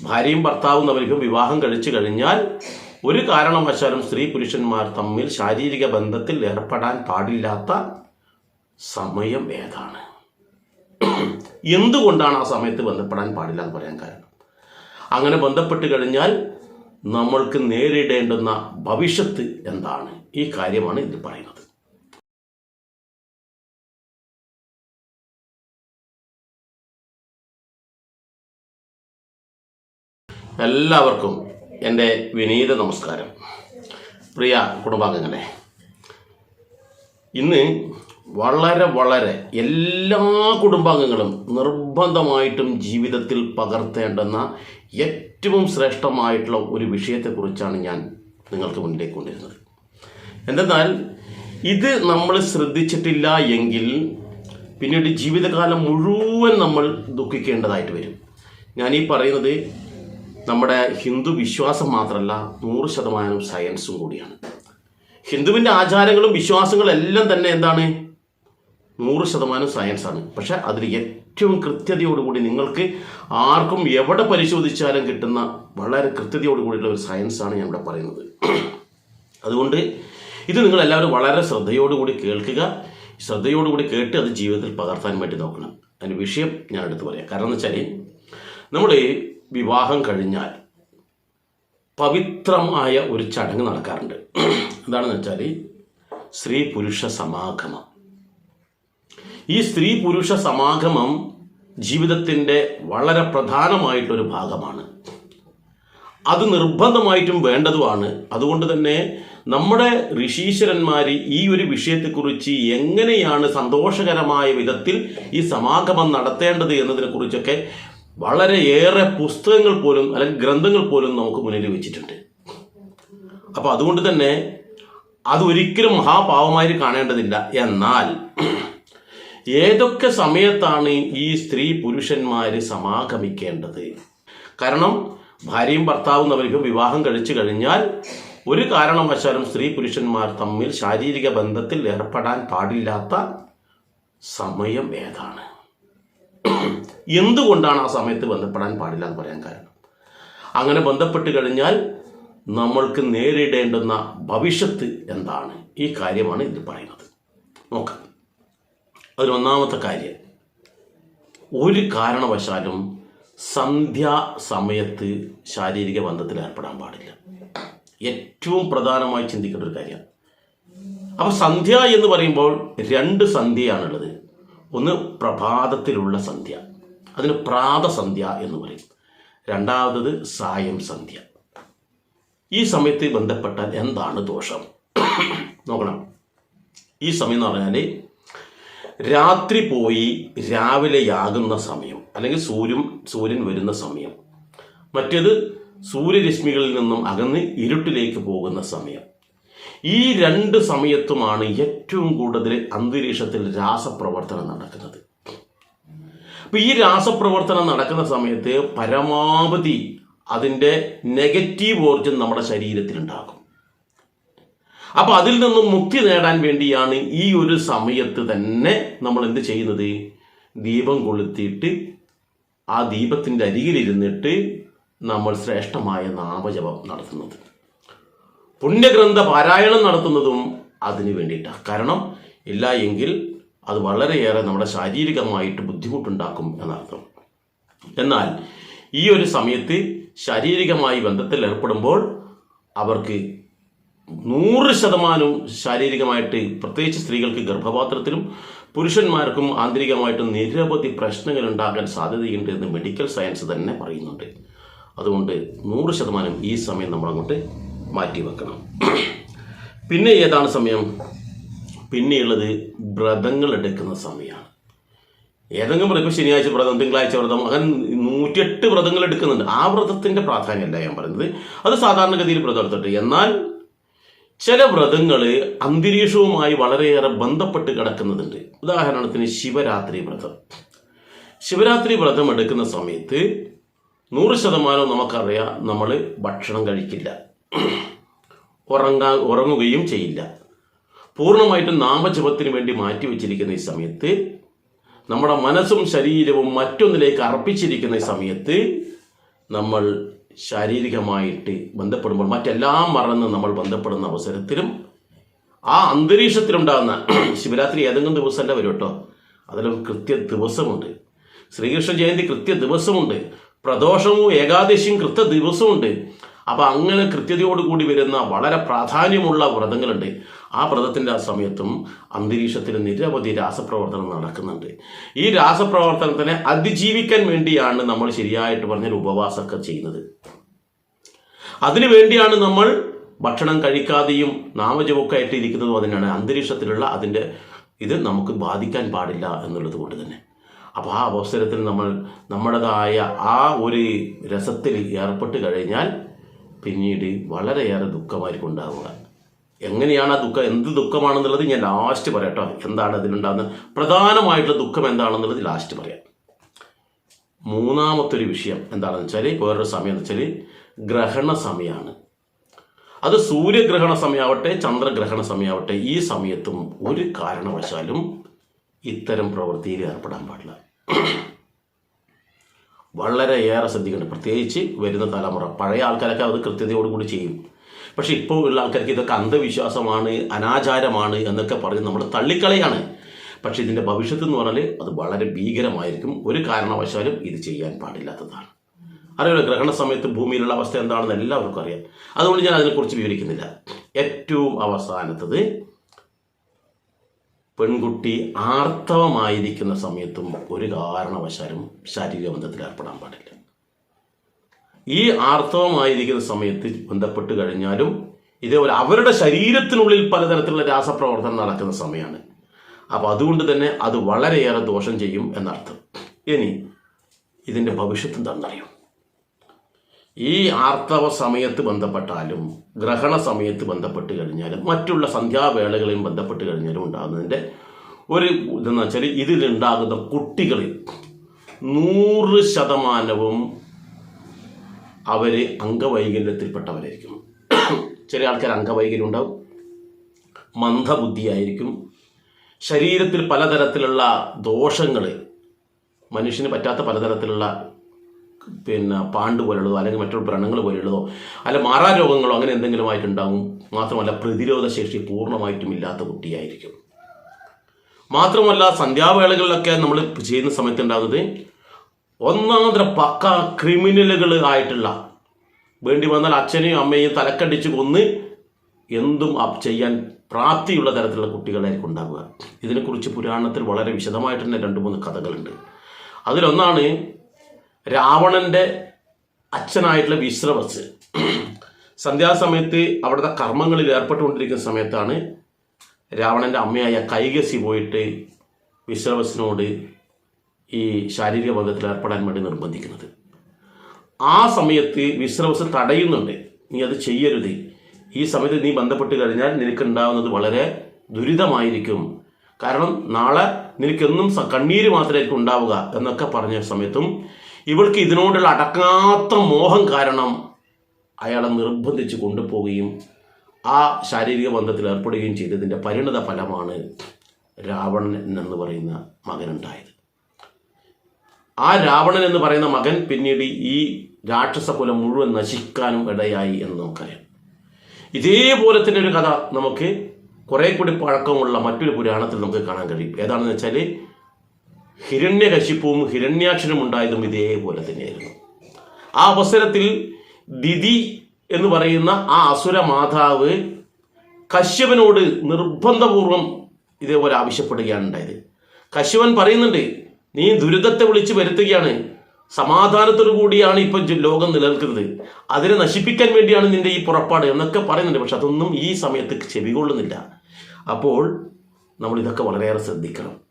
ഭാര്യയും ഭർത്താവും തമ്മിലും വിവാഹം കഴിച്ചു കഴിഞ്ഞാൽ ഒരു കാരണവശാലും സ്ത്രീ പുരുഷന്മാർ തമ്മിൽ ശാരീരിക ബന്ധത്തിൽ ഏർപ്പെടാൻ പാടില്ലാത്ത സമയം ഏതാണ്? എന്തുകൊണ്ടാണ് ആ സമയത്ത് ബന്ധപ്പെടാൻ പാടില്ല എന്ന് പറയാൻ കാരണം? അങ്ങനെ ബന്ധപ്പെട്ട് കഴിഞ്ഞാൽ നമ്മൾക്ക് നേരിടേണ്ടുന്ന ഭവിഷ്യത്ത് എന്താണ്? ഈ കാര്യമാണ് ഇതിൽ പറയുന്നത്. എല്ലാവർക്കും എന്റെ വിനീത നമസ്കാരം. പ്രിയ കുടുംബാംഗങ്ങളെ ഇന്ന് വളരെ വളരെ എല്ലാ കുടുംബാംഗങ്ങളും നിർബന്ധമായിട്ടും ജീവിതത്തിൽ പകർത്തേണ്ടുന്ന ഏറ്റവും ശ്രേഷ്ഠമായിട്ടുള്ള ഒരു വിഷയത്തെക്കുറിച്ചാണ് ഞാൻ നിങ്ങൾക്ക് മുന്നിലേക്ക് കൊണ്ടിരുന്നത് എന്തെന്നാൽ ഇത് നമ്മൾ ശ്രദ്ധിച്ചിട്ടില്ല എങ്കിൽ പിന്നീട് ജീവിതകാലം മുഴുവൻ നമ്മൾ ദുഃഖിക്കേണ്ടതായിട്ട് വരും. ഞാൻ ഈ പറയുന്നത് നമ്മുടെ ഹിന്ദു വിശ്വാസം മാത്രമല്ല നൂറ് ശതമാനം സയൻസും കൂടിയാണ്. ഹിന്ദുവിന്റെ ആചാരങ്ങളും വിശ്വാസങ്ങളും എല്ലാം തന്നെ എന്താണ്? നൂറ് ശതമാനം സയൻസാണ് പക്ഷെ അതിൽ ഏറ്റവും കൃത്യതയോടുകൂടി നിങ്ങൾക്ക് ആർക്കും എവിടെ പരിശോധിച്ചാലും കിട്ടുന്ന വളരെ കൃത്യതയോടുകൂടിയുള്ള ഒരു സയൻസാണ് ഞാൻ ഇവിടെ പറയുന്നത്. അതുകൊണ്ട് ഇത് നിങ്ങൾ എല്ലാവരും വളരെ ശ്രദ്ധയോടുകൂടി കേൾക്കുക. ശ്രദ്ധയോടുകൂടി കേട്ട് അത് ജീവിതത്തിൽ പകർത്താൻ വേണ്ടി നോക്കണം. അതിന് വിഷയം ഞാൻ എടുത്തു പറയാം. കാരണം എന്ന് വെച്ചാൽ നമ്മൾ വിവാഹം കഴിഞ്ഞാൽ പവിത്രമായ ഒരു ചടങ്ങ് നടക്കാറുണ്ട്. എന്താണെന്ന് വെച്ചാൽ സ്ത്രീ പുരുഷ സമാഗമം. ഈ സ്ത്രീ പുരുഷ സമാഗമം ജീവിതത്തിന്റെ വളരെ പ്രധാനമായിട്ടൊരു ഭാഗമാണ്. അത് നിർബന്ധമായിട്ടും വേണ്ടതുമാണ്. അതുകൊണ്ട് തന്നെ നമ്മുടെ ഋഷീശ്വരന്മാർ ഈ ഒരു വിഷയത്തെക്കുറിച്ച് എങ്ങനെയാണ് സന്തോഷകരമായ വിധത്തിൽ ഈ സമാഗമം നടത്തേണ്ടത് എന്നതിനെ കുറിച്ചൊക്കെ വളരെയേറെ പുസ്തകങ്ങൾ പോലും അല്ലെങ്കിൽ ഗ്രന്ഥങ്ങൾ പോലും നമുക്ക് മുന്നിൽ വെച്ചിട്ടുണ്ട്. അപ്പോൾ അതുകൊണ്ട് തന്നെ അത് ഒരിക്കലും മഹാപാവമായി കാണേണ്ടതില്ല. എന്നാൽ ഏതൊക്കെ സമയത്താണ് ഈ സ്ത്രീ പുരുഷന്മാർ സമാഗമിക്കേണ്ടത്? കാരണം ഭാര്യയും ഭർത്താവും അവർക്ക് വിവാഹം കഴിച്ചു കഴിഞ്ഞാൽ ഒരു കാരണവശാലും സ്ത്രീ പുരുഷന്മാർ തമ്മിൽ ശാരീരിക ബന്ധത്തിൽ ഏർപ്പെടാൻ പാടില്ലാത്ത സമയം ഏതാണ്? എന്തുകൊണ്ടാണ് ആ സമയത്ത് ബന്ധപ്പെടാൻ പാടില്ല എന്ന് പറയാൻ കാരണം? അങ്ങനെ ബന്ധപ്പെട്ട് കഴിഞ്ഞാൽ നമ്മൾക്ക് നേരിടേണ്ടുന്ന ഭവിഷ്യത്ത് എന്താണ്? ഈ കാര്യമാണ് ഇതിൽ പറയുന്നത്. നോക്കാം. അതിലൊന്നാമത്തെ കാര്യം. ഒരു കാരണവശാലും സന്ധ്യാ സമയത്ത് ശാരീരിക ബന്ധത്തിൽ ഏർപ്പെടാൻ പാടില്ല. ഏറ്റവും പ്രധാനമായി ചിന്തിക്കേണ്ട ഒരു കാര്യമാണ് അപ്പോൾ സന്ധ്യ എന്ന് പറയുമ്പോൾ രണ്ട് സന്ധ്യയാണുള്ളത്. ഒന്ന് പ്രഭാതത്തിലുള്ള സന്ധ്യ. അതിന് പ്രാതസന്ധ്യ എന്ന് പറയും. രണ്ടാമത്തത് സായം സന്ധ്യ. ഈ സമയത്ത് ബന്ധപ്പെട്ടാൽ എന്താണ് ദോഷം? നോക്കണം. ഈ സമയം എന്ന് പറഞ്ഞാൽ രാത്രി പോയി രാവിലെയാകുന്ന സമയം അല്ലെങ്കിൽ സൂര്യൻ സൂര്യൻ വരുന്ന സമയം. മറ്റേത് സൂര്യരശ്മികളിൽ നിന്നും അകന്ന് ഇരുട്ടിലേക്ക് പോകുന്ന സമയം. ഈ രണ്ട് സമയത്തുമാണ് ഏറ്റവും കൂടുതൽ അന്തരീക്ഷത്തിൽ രാസപ്രവർത്തനം നടക്കുന്നത്. അപ്പൊ ഈ രാസപ്രവർത്തനം നടക്കുന്ന സമയത്ത് പരമാവധി അതിന്റെ നെഗറ്റീവ് ഊർജം നമ്മുടെ ശരീരത്തിൽ ഉണ്ടാകും. അപ്പൊ അതിൽ നിന്നും മുക്തി നേടാൻ വേണ്ടിയാണ് ഈ ഒരു സമയത്ത് തന്നെ നമ്മൾ എന്ത് ചെയ്യുന്നത്? ദീപം കൊളുത്തിയിട്ട് ആ ദീപത്തിന്റെ അരികിലിരുന്നിട്ട് നമ്മൾ ശ്രേഷ്ഠമായ നാമജപം നടത്തുന്നത്. പുണ്യഗ്രന്ഥ പാരായണം നടത്തുന്നതും അതിനു വേണ്ടിയിട്ടാണ് കാരണം ഇല്ല എങ്കിൽ അത് വളരെയേറെ നമ്മുടെ ശാരീരികമായിട്ട് ബുദ്ധിമുട്ടുണ്ടാക്കും എന്നർത്ഥം. എന്നാൽ ഈ ഒരു സമയത്ത് ശാരീരികമായി ബന്ധത്തിൽ ഏർപ്പെടുമ്പോൾ അവർക്ക് നൂറ് ശതമാനവും ശാരീരികമായിട്ട് പ്രത്യേകിച്ച് സ്ത്രീകൾക്ക് ഗർഭപാത്രത്തിലും പുരുഷന്മാർക്കും ആന്തരികമായിട്ടും നിരവധി പ്രശ്നങ്ങൾ ഉണ്ടാകാൻ സാധ്യതയുണ്ട് എന്ന് മെഡിക്കൽ സയൻസ് തന്നെ പറയുന്നുണ്ട്. അതുകൊണ്ട് നൂറ് ശതമാനം ഈ സമയം നമ്മൾ അങ്ങോട്ട് മാറ്റി വെക്കണം പിന്നെ ഏതാണ് സമയം? പിന്നെയുള്ളത് വ്രതങ്ങൾ എടുക്കുന്ന സമയമാണ്. ഏതെങ്കിലും വ്രതം ശനിയാഴ്ച വ്രതം തിങ്കളാഴ്ച വ്രതം അങ്ങനെ നൂറ്റിയെട്ട് വ്രതങ്ങൾ എടുക്കുന്നുണ്ട്. ആ വ്രതത്തിന്റെ പ്രാധാന്യമല്ല ഞാൻ പറയുന്നത്. അത് സാധാരണഗതിയിൽ വ്രതം എടുത്തിട്ട്. എന്നാൽ ചില വ്രതങ്ങൾ അന്തരീക്ഷവുമായി വളരെയേറെ ബന്ധപ്പെട്ട് കിടക്കുന്നതുണ്ട്. ഉദാഹരണത്തിന് ശിവരാത്രി വ്രതം. ശിവരാത്രി വ്രതം എടുക്കുന്ന സമയത്ത് നൂറ് ശതമാനം നമുക്കറിയാം നമ്മൾ ഭക്ഷണം കഴിക്കില്ല. ഉറങ്ങാൻ ഉറങ്ങുകയും ചെയ്യില്ല. പൂർണമായിട്ടും നാമജപത്തിന് വേണ്ടി മാറ്റിവെച്ചിരിക്കുന്ന ഈ സമയത്ത് നമ്മുടെ മനസ്സും ശരീരവും മറ്റൊന്നിലേക്ക് അർപ്പിച്ചിരിക്കുന്ന ഈ സമയത്ത് നമ്മൾ ശാരീരികമായിട്ട് ബന്ധപ്പെടുമ്പോൾ മറ്റെല്ലാം മറന്ന് നമ്മൾ ബന്ധപ്പെടുന്ന അവസരത്തിലും ആ അന്തരീക്ഷത്തിലുണ്ടാകുന്ന ശിവരാത്രി ഏതെങ്കിലും ദിവസമല്ല വരും കേട്ടോ. അതിലൊരു കൃത്യ ദിവസമുണ്ട്. ശ്രീകൃഷ്ണ ജയന്തി കൃത്യ ദിവസമുണ്ട്. പ്രദോഷവും ഏകാദശിയും കൃത്യ ദിവസമുണ്ട്. അപ്പോൾ അങ്ങനെ കൃത്യതയോടുകൂടി വരുന്ന വളരെ പ്രാധാന്യമുള്ള വ്രതങ്ങളുണ്ട്. ആ വ്രതത്തിന്റെ ആ സമയത്തും അന്തരീക്ഷത്തിൽ നിരവധി രാസപ്രവർത്തനം നടക്കുന്നുണ്ട്. ഈ രാസപ്രവർത്തനത്തിനെ അതിജീവിക്കാൻ വേണ്ടിയാണ് നമ്മൾ ശരിയായിട്ട് പറഞ്ഞൊരു ഉപവാസമൊക്കെ ചെയ്യുന്നത്. അതിനു വേണ്ടിയാണ് നമ്മൾ ഭക്ഷണം കഴിക്കാതെയും നാമജപമൊക്കെ ആയിട്ട് ഇരിക്കുന്നതും അതിനാണ്. അന്തരീക്ഷത്തിലുള്ള അതിന്റെ ഇത് നമുക്ക് ബാധിക്കാൻ പാടില്ല എന്നുള്ളത് കൊണ്ട് തന്നെ. അപ്പോൾ ആ അവസരത്തിൽ നമ്മൾ നമ്മുടേതായ ആ ഒരു രസത്തിൽ ഏർപ്പെട്ട് കഴിഞ്ഞാൽ പിന്നീട് വളരെയേറെ ദുഃഖമായിരിക്കും എങ്ങനെയാണ് ആ ദുഃഖം എന്ത് ദുഃഖമാണെന്നുള്ളത് ഞാൻ ലാസ്റ്റ് പറയട്ടോ എന്താണ് അതിലുണ്ടാകുന്ന പ്രധാനമായിട്ടുള്ള ദുഃഖം എന്താണെന്നുള്ളത് ലാസ്റ്റ് പറയാം. മൂന്നാമത്തെ ഒരു വിഷയം എന്താണെന്ന് വെച്ചാൽ വേറൊരു സമയം എന്ന് വെച്ചാൽ ഗ്രഹണ സമയമാണ്. അത് സൂര്യഗ്രഹണ സമയമാവട്ടെ ചന്ദ്രഗ്രഹണ സമയമാവട്ടെ ഈ സമയത്തും ഒരു കാരണവശാലും ഇത്തരം പ്രവൃത്തിയിൽ ഏർപ്പെടാൻ പാടില്ല. വളരെയേറെ ശ്രദ്ധിക്കണം പ്രത്യേകിച്ച് വരുന്ന തലമുറ. പഴയ ആൾക്കാരൊക്കെ അത് കൃത്യതയോടുകൂടി ചെയ്യും. പക്ഷെ ഇപ്പോൾ ഉള്ള ആൾക്കാർക്ക് ഇതൊക്കെ അന്ധവിശ്വാസമാണ് അനാചാരമാണ് എന്നൊക്കെ പറഞ്ഞ് നമ്മൾ തള്ളിക്കളയാണ്. പക്ഷെ ഇതിന്റെ ഭവിഷ്യത്ത് എന്ന് പറഞ്ഞാൽ അത് വളരെ ഭീകരമായിരിക്കും. ഒരു കാരണവശാലും ഇത് ചെയ്യാൻ പാടില്ലാത്തതാണ്. അറിയാലോ ഗ്രഹണ സമയത്ത് ഭൂമിയിലുള്ള അവസ്ഥ എന്താണെന്ന് എല്ലാവർക്കും അറിയാം. അതുകൊണ്ട് ഞാൻ അതിനെക്കുറിച്ച് വിവരിക്കുന്നില്ല. ഏറ്റവും അവസാനത്തത് പെൺകുട്ടി ആർത്തവമായിരിക്കുന്ന സമയത്തും ഒരു കാരണവശാലും ശാരീരിക ബന്ധത്തിൽ ഏർപ്പെടാൻ പാടില്ല. ഈ ആർത്തവമായിരിക്കുന്ന സമയത്ത് ബന്ധപ്പെട്ട് കഴിഞ്ഞാലും ഇതേപോലെ അവരുടെ ശരീരത്തിനുള്ളിൽ പലതരത്തിലുള്ള രാസപ്രവർത്തനം നടക്കുന്ന സമയമാണ് അപ്പോൾ അതുകൊണ്ട് തന്നെ അത് വളരെയേറെ ദോഷം ചെയ്യും എന്നർത്ഥം. ഇനി ഇതിന്റെ ഭവിഷ്യത്ത് എന്താണെന്നറിയോ ഈ ആർത്തവ സമയത്ത് ബന്ധപ്പെട്ടാലും ഗ്രഹണ സമയത്ത് ബന്ധപ്പെട്ട് കഴിഞ്ഞാലും മറ്റുള്ള സന്ധ്യാവേളകളെയും ബന്ധപ്പെട്ട് കഴിഞ്ഞാലും ഉണ്ടാകുന്നതിന്റെ ഒരു ഇതെന്ന് വെച്ചാൽ ഇതിലുണ്ടാകുന്ന കുട്ടികളിൽ നൂറ് ശതമാനവും അവർ അംഗവൈകല്യത്തിൽപ്പെട്ടവരായിരിക്കും. ചില ആൾക്കാർ അംഗവൈകല്യം ഉണ്ടാവും മന്ദബുദ്ധിയായിരിക്കും. ശരീരത്തിൽ പലതരത്തിലുള്ള ദോഷങ്ങൾ മനുഷ്യന് പറ്റാത്ത പലതരത്തിലുള്ള പിന്നെ പാണ്ട് പോലുള്ളതോ അല്ലെങ്കിൽ മറ്റൊരു വ്രണങ്ങൾ പോലുള്ളതോ അല്ല മാറാരോഗങ്ങളോ അങ്ങനെ എന്തെങ്കിലും ആയിട്ടുണ്ടാകും മാത്രമല്ല പ്രതിരോധ ശേഷി പൂർണമായിട്ടും ഇല്ലാത്ത കുട്ടിയായിരിക്കും. മാത്രമല്ല സന്ധ്യാവേളകളിലൊക്കെ നമ്മൾ ചെയ്യുന്ന സമയത്ത് ഉണ്ടാകുന്നത് ഒന്നാന്തര പക്ക ക്രിമിനലുകൾ ആയിട്ടുള്ള വേണ്ടി വന്നാൽ അച്ഛനെയും അമ്മയെയും തലക്കടിച്ച് കൊന്ന് എന്തും ചെയ്യാൻ പ്രാപ്തിയുള്ള തരത്തിലുള്ള കുട്ടികളായിരിക്കും ഉണ്ടാവുക. ഇതിനെക്കുറിച്ച് പുരാണത്തിൽ വളരെ വിശദമായിട്ട് തന്നെ രണ്ട് മൂന്ന് കഥകളുണ്ട്. അതിലൊന്നാണ് രാവണന്റെ അച്ഛനായിട്ടുള്ള വിശ്രവസ് സന്ധ്യാസമയത്ത് അവിടുത്തെ കർമ്മങ്ങളിൽ ഏർപ്പെട്ടുകൊണ്ടിരിക്കുന്ന സമയത്താണ് രാവണന്റെ അമ്മയായ കൈകസി പോയിട്ട് വിശ്രവസിനോട് ഈ ശാരീരിക ബന്ധത്തിൽ ഏർപ്പെടാൻ വേണ്ടി നിർബന്ധിക്കുന്നത്. ആ സമയത്ത് വിശ്രവസ് തടയുന്നുണ്ട്. നീ അത് ചെയ്യരുത്. ഈ സമയത്ത് നീ ബന്ധപ്പെട്ട് കഴിഞ്ഞാൽ നിനക്കുണ്ടാവുന്നത് വളരെ ദുരിതമായിരിക്കും. കാരണം നാളെ നിനക്കെന്നും കണ്ണീര് മാത്രമായിരിക്കും ഉണ്ടാവുക എന്നൊക്കെ പറഞ്ഞ സമയത്തും ഇവൾക്ക് ഇതിനോടുള്ള അടക്കാത്ത മോഹം കാരണം അയാളെ നിർബന്ധിച്ച് കൊണ്ടുപോവുകയും ആ ശാരീരിക ബന്ധത്തിൽ ഏർപ്പെടുകയും ചെയ്തതിന്റെ പരിണത ഫലമാണ് രാവണൻ എന്ന് പറയുന്ന മകനുണ്ടായത്. ആ രാവണൻ എന്ന് പറയുന്ന മകൻ പിന്നീട് ഈ രാക്ഷസ കുലം മുഴുവൻ നശിക്കാനും ഇടയായി എന്ന് നമുക്കറിയാം. ഇതേപോലെ തന്നെ ഒരു കഥ നമുക്ക് കുറെ കൂടി പഴക്കമുള്ള മറ്റൊരു പുരാണത്തിൽ നമുക്ക് കാണാൻ കഴിയും. ഏതാണെന്ന് വെച്ചാൽ ഹിരണ്യകശിപ്പും ഹിരണ്യാക്ഷനും ഉണ്ടായതും ഇതേപോലെ തന്നെയായിരുന്നു. ആ അവസരത്തിൽ ദിതി എന്ന് പറയുന്ന ആ അസുര മാതാവ് കശ്യപനോട് നിർബന്ധപൂർവം ഇതേപോലെ ആവശ്യപ്പെടുകയാണ് ഉണ്ടായത്. കശ്യപൻ പറയുന്നുണ്ട് നീ ദുരിതത്തെ വിളിച്ചു വരുത്തുകയാണ്. സമാധാനത്തോടു കൂടിയാണ് ഇപ്പം ലോകം നിലനിൽക്കുന്നത്. അതിനെ നശിപ്പിക്കാൻ വേണ്ടിയാണ് നിന്റെ ഈ പുറപ്പാട് എന്നൊക്കെ പറയുന്നുണ്ട്. പക്ഷെ അതൊന്നും ഈ സമയത്ത് ചെവികൊള്ളുന്നില്ല അപ്പോൾ നമ്മൾ ഇതൊക്കെ വളരെയേറെ ശ്രദ്ധിക്കണം.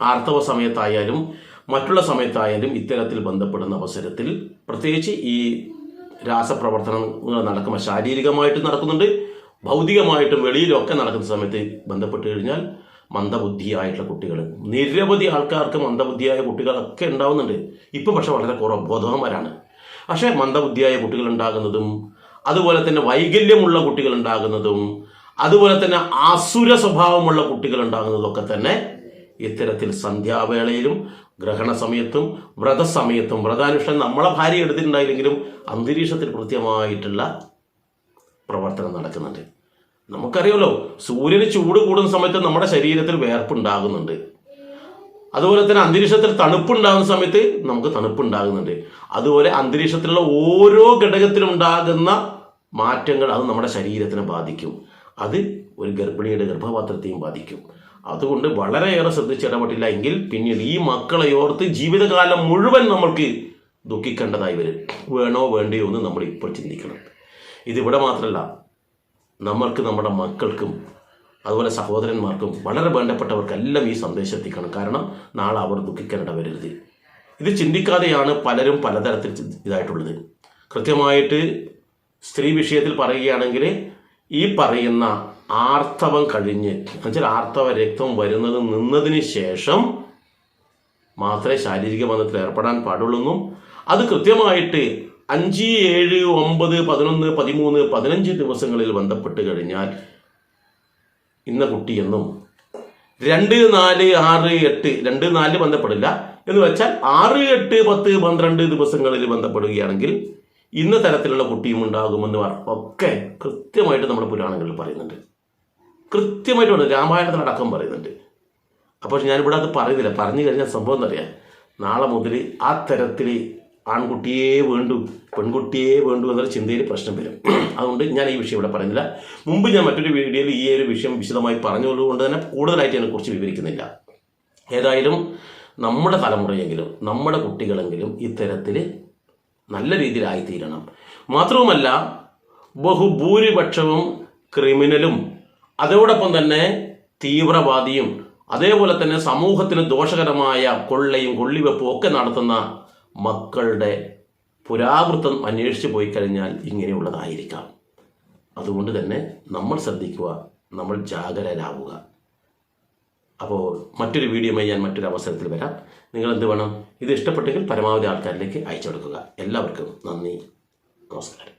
ആർത്തവ സമയത്തായാലും മറ്റുള്ള സമയത്തായാലും ഇത്തരത്തിൽ ബന്ധപ്പെടുന്ന അവസരത്തിൽ പ്രത്യേകിച്ച് ഈ രാസപ്രവർത്തനങ്ങൾ നടക്കുമ്പോൾ ശാരീരികമായിട്ടും നടക്കുന്നുണ്ട് ഭൗതികമായിട്ടും വെളിയിലൊക്കെ നടക്കുന്ന സമയത്ത് ബന്ധപ്പെട്ട് കഴിഞ്ഞാൽ മന്ദബുദ്ധിയായിട്ടുള്ള കുട്ടികൾ നിരവധി ആൾക്കാർക്ക് മന്ദബുദ്ധിയായ കുട്ടികളൊക്കെ ഉണ്ടാവുന്നുണ്ട്. ഇപ്പം പക്ഷെ വളരെ കുറവ് ബോധവന്മാരാണ്. പക്ഷേ മന്ദബുദ്ധിയായ കുട്ടികൾ ഉണ്ടാകുന്നതും അതുപോലെ തന്നെ വൈകല്യമുള്ള കുട്ടികൾ ഉണ്ടാകുന്നതും അതുപോലെ തന്നെ ആസുര സ്വഭാവമുള്ള കുട്ടികൾ ഉണ്ടാകുന്നതൊക്കെ തന്നെ ഇത്തരത്തിൽ സന്ധ്യാവേളയിലും ഗ്രഹണ സമയത്തും വ്രതസമയത്തും വ്രതാനുഷ്ഠാനം നമ്മളെ ഭാര്യ എടുത്തിട്ടുണ്ടായില്ലെങ്കിലും അന്തരീക്ഷത്തിൽ കൃത്യമായിട്ടുള്ള പ്രവർത്തനം നടക്കുന്നുണ്ട്. നമുക്കറിയാമല്ലോ സൂര്യന് ചൂട് കൂടുന്ന സമയത്ത് നമ്മുടെ ശരീരത്തിൽ വേർപ്പുണ്ടാകുന്നുണ്ട്. അതുപോലെ തന്നെ അന്തരീക്ഷത്തിൽ തണുപ്പുണ്ടാകുന്ന സമയത്ത് നമുക്ക് തണുപ്പുണ്ടാകുന്നുണ്ട്. അതുപോലെ അന്തരീക്ഷത്തിലുള്ള ഓരോ ഘടകത്തിലും ഉണ്ടാകുന്ന മാറ്റങ്ങൾ അത് നമ്മുടെ ശരീരത്തിനെ ബാധിക്കും. അത് ഒരു ഗർഭിണിയുടെ ഗർഭപാത്രത്തെയും ബാധിക്കും. അതുകൊണ്ട് വളരെയേറെ ശ്രദ്ധിച്ചിടപെട്ടില്ല എങ്കിൽ പിന്നീട് ഈ മക്കളെ ഓർത്ത് ജീവിതകാലം മുഴുവൻ നമ്മൾക്ക് ദുഃഖിക്കേണ്ടതായി വരും. വേണോ വേണ്ടയോ എന്ന് നമ്മൾ ഇപ്പോൾ ചിന്തിക്കണം. ഇതിവിടെ മാത്രമല്ല നമ്മൾക്ക് നമ്മുടെ മക്കൾക്കും അതുപോലെ സഹോദരന്മാർക്കും വളരെ വേണ്ടപ്പെട്ടവർക്കെല്ലാം ഈ സന്ദേശം എത്തിക്കണം. കാരണം നാളെ അവർ ദുഃഖിക്കേണ്ട വരരുത്. ഇത് ചിന്തിക്കാതെയാണ് പലരും പലതരത്തിൽ ഇതായിട്ടുള്ളത്. കൃത്യമായിട്ട് സ്ത്രീ വിഷയത്തിൽ പറയുകയാണെങ്കിൽ ഈ പറയുന്ന ആർത്തവം കഴിഞ്ഞ് എന്നുവെച്ചാൽ ആർത്തവ രക്തം വരുന്നത് നിന്നതിന് ശേഷം മാത്രമേ ശാരീരിക ബന്ധത്തിൽ ഏർപ്പെടാൻ പാടുള്ളൂന്നും അത് കൃത്യമായിട്ട് അഞ്ച് ഏഴ് ഒമ്പത് പതിനൊന്ന് പതിമൂന്ന് പതിനഞ്ച് ദിവസങ്ങളിൽ ബന്ധപ്പെട്ട് കഴിഞ്ഞാൽ ഇന്ന കുട്ടിയെന്നും രണ്ട് നാല് ആറ് എട്ട് രണ്ട് നാല് ബന്ധപ്പെടില്ല. എന്ന് വെച്ചാൽ ആറ് എട്ട് പത്ത് പന്ത്രണ്ട് ദിവസങ്ങളിൽ ബന്ധപ്പെടുകയാണെങ്കിൽ ഇന്ന തരത്തിലുള്ള കുട്ടിയും ഉണ്ടാകുമെന്ന് ഒക്കെ കൃത്യമായിട്ട് നമ്മുടെ പുരാണങ്ങളിൽ പറയുന്നുണ്ട്. കൃത്യമായിട്ടുണ്ട്. രാമായണത്തിനടക്കം പറയുന്നുണ്ട്. അപ്പോൾ ഞാനിവിടെ അത് പറയുന്നില്ല. പറഞ്ഞു കഴിഞ്ഞാൽ സംഭവം എന്നറിയാം നാളെ മുതൽ ആ തരത്തിൽ ആൺകുട്ടിയെ വേണ്ടു പെൺകുട്ടിയെ വേണ്ടു എന്നൊരു ചിന്തയിൽ പ്രശ്നം വരും. അതുകൊണ്ട് ഞാൻ ഈ വിഷയം ഇവിടെ പറയുന്നില്ല. മുമ്പ് ഞാൻ മറ്റൊരു വീഡിയോയിൽ ഈ ഒരു വിഷയം വിശദമായി പറഞ്ഞതുകൊണ്ട് തന്നെ കൂടുതലായിട്ട് അതിനെക്കുറിച്ച് വിവരിക്കുന്നില്ല. ഏതായാലും നമ്മുടെ തലമുറയെങ്കിലും നമ്മുടെ കുട്ടികളെങ്കിലും ഇത്തരത്തിൽ നല്ല രീതിയിലായിത്തീരണം മാത്രവുമല്ല ബഹുഭൂരിപക്ഷവും ക്രിമിനലും അതോടൊപ്പം തന്നെ തീവ്രവാദിയും അതേപോലെ തന്നെ സമൂഹത്തിന് ദോഷകരമായ കൊള്ളയും കൊള്ളിവെപ്പും ഒക്കെ നടത്തുന്ന മക്കളുടെ പുരാവൃത്തം അന്വേഷിച്ച് പോയി കഴിഞ്ഞാൽ ഇങ്ങനെയുള്ളതായിരിക്കാം. അതുകൊണ്ട് തന്നെ നമ്മൾ ശ്രദ്ധിക്കുക നമ്മൾ ജാഗരരാവുക. അപ്പോൾ മറ്റൊരു വീഡിയോയുമായി ഞാൻ മറ്റൊരു അവസരത്തിൽ വരാം. നിങ്ങൾ എന്ത് വേണം ഇത് ഇഷ്ടപ്പെട്ടെങ്കിൽ പരമാവധി ആൾക്കാരിലേക്ക് അയച്ചു കൊടുക്കുക. എല്ലാവർക്കും നന്ദി നമസ്കാരം.